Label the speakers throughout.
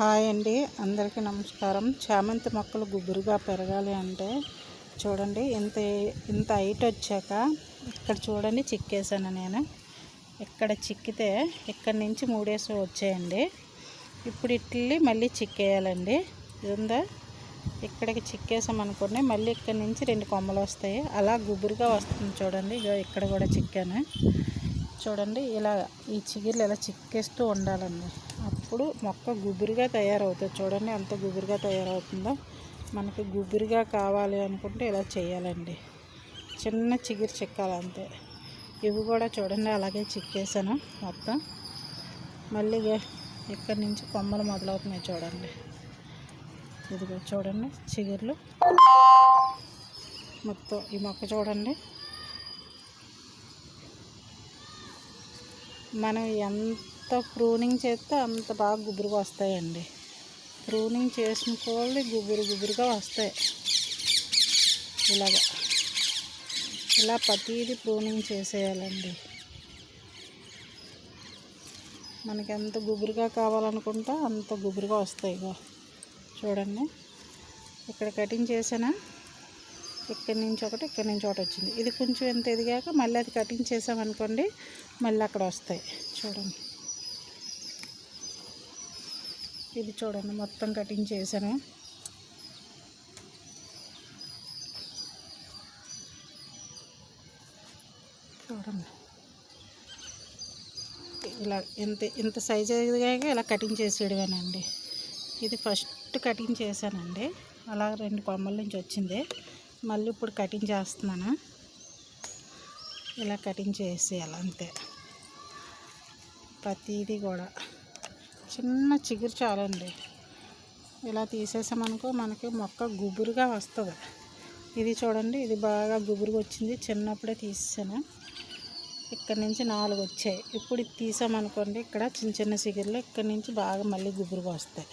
Speaker 1: Hi అండి. అందరికీ నమస్కారం. చామంతి మొక్కలు గుబురుగా పెరగాలి అంటే చూడండి ఇంత ఇంత హైట్ వచ్చాక ఇక్కడ చూడండి చిక్కేసాను నేను. ఇక్కడ చిక్కితే ఇక్కడ నుంచి మూడేసి వచ్చాయండి. ఇప్పుడు ఇట్లి మళ్ళీ చిక్కేయాలండి. ఉందా ఇక్కడికి చిక్కేసామనుకోండి మళ్ళీ ఇక్కడ నుంచి రెండు కొమ్మలు వస్తాయి. అలా గుబురుగా వస్తుంది చూడండి. ఇగో ఇక్కడ కూడా చిక్కాను. చూడండి ఇలా ఈ చిగుర్లు ఇలా చిక్కేస్తూ ఉండాలండి అప్పుడు మొక్క గుబురుగా తయారవుతుంది. చూడండి ఎంత గుబురుగా తయారవుతుందో. మనకి గుబురుగా కావాలి అనుకుంటే ఇలా చేయాలండి. చిన్న చిగురు చిక్కాలంతే. ఇవి కూడా చూడండి అలాగే చిక్కేసాను మొత్తం. మళ్ళీ ఇక్కడి నుంచి కొమ్మలు మొదలవుతున్నాయి చూడండి. ఇదిగో చూడండి చిగుర్లు మొత్తం ఈ మొక్క చూడండి. మనం ఎంత ప్రూనింగ్ చేస్తే అంత బాగా గుబురుగా వస్తాయండి. ప్రూనింగ్ చేసిన కోళ్ళు గుబురు గుబురుగా వస్తాయి. ఇలాగా. ఇలా ప్రతిదీ ప్రూనింగ్ చేసేయాలండి. మనకి ఎంత గుబురుగా కావాలనుకుంటే అంత గుబురుగా వస్తాయి చూడండి. ఇక్కడ కటింగ్ చేసానా ఇక్కడి నుంచి ఒకటి ఇక్కడి నుంచి ఒకటి వచ్చింది. ఇది కొంచెం ఎంత ఎదిగాక మళ్ళీ అది కటింగ్ చేసామనుకోండి మళ్ళీ అక్కడ వస్తాయి. చూడండి. ఇది చూడండి మొత్తం కటింగ్ చేశాను. చూడండి. ఇలా ఇంత ఇంత సైజ్ ఎదిగాక ఇలా కటింగ్ చేసేయడమేనండి. ఇది ఫస్ట్ కటింగ్ చేశానండి. అలా రెండు కొమ్మల నుంచి వచ్చింది. మళ్ళీ ఇప్పుడు కటింగ్ చేస్తున్నాను. ఇలా కటింగ్ చేసేయాలి అంతే. ప్రతిదీ కూడా. చిన్న చిగురు చాలండి. ఇలా తీసేసామనుకో మనకి మొక్క గుబురుగా వస్తుంది. ఇది చూడండి ఇది బాగా గుబురుగా వచ్చింది. చిన్నప్పుడే తీసాను ఇక్కడ నుంచి నాలుగు వచ్చాయి. ఇప్పుడు ఇది తీసామనుకోండి ఇక్కడ చిన్న చిన్న చిగురులు ఇక్కడ నుంచి బాగా మళ్ళీ గుబురుగా వస్తాయి.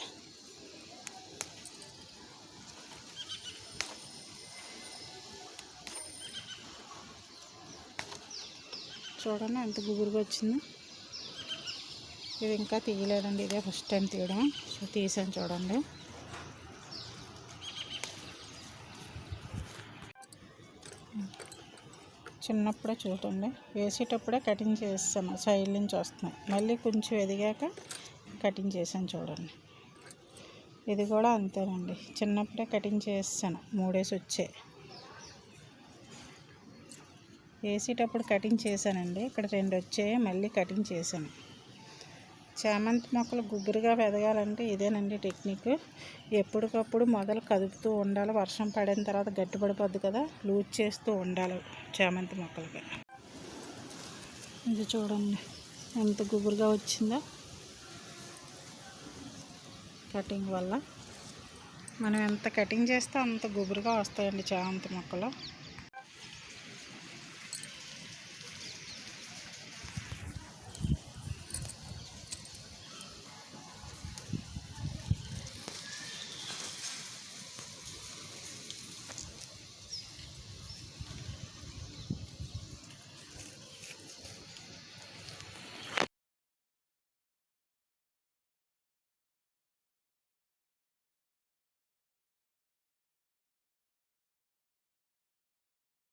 Speaker 1: చూడండి ఎంత గుబురుగా వచ్చింది. ఇది ఇంకా తీయలేదండి ఇదే ఫస్ట్ టైం తీయడం. సో తీసాను చూడండి. చిన్నప్పుడే చూడండి. వేసేటప్పుడే కటింగ్ చేస్తాను సైడ్ నుంచి వస్తున్నాయి. మళ్ళీ కొంచెం ఎదిగాక కటింగ్ చేశాను చూడండి. ఇది కూడా అంతేనండి. చిన్నప్పుడే కటింగ్ చేస్తాను మూడేసి వచ్చాయి. వేసేటప్పుడు కటింగ్ చేశానండి. ఇక్కడ రెండు వచ్చాయి మళ్ళీ కటింగ్ చేశాను. చామంతి మొక్కలు గుబురుగా పెదగాలంటే ఇదేనండి టెక్నిక్. ఎప్పటికప్పుడు మొదలు కదుపుతూ ఉండాలి. వర్షం పడిన తర్వాత గట్టిపడిపోద్ది కదా లూజ్ చేస్తూ ఉండాలి చామంతి మొక్కలకి. ఇది చూడండి ఎంత గుబురుగా వచ్చిందో కటింగ్ వల్ల. మనం ఎంత కటింగ్ చేస్తే అంత గుబురుగా వస్తాయండి చామంతి మొక్కలు.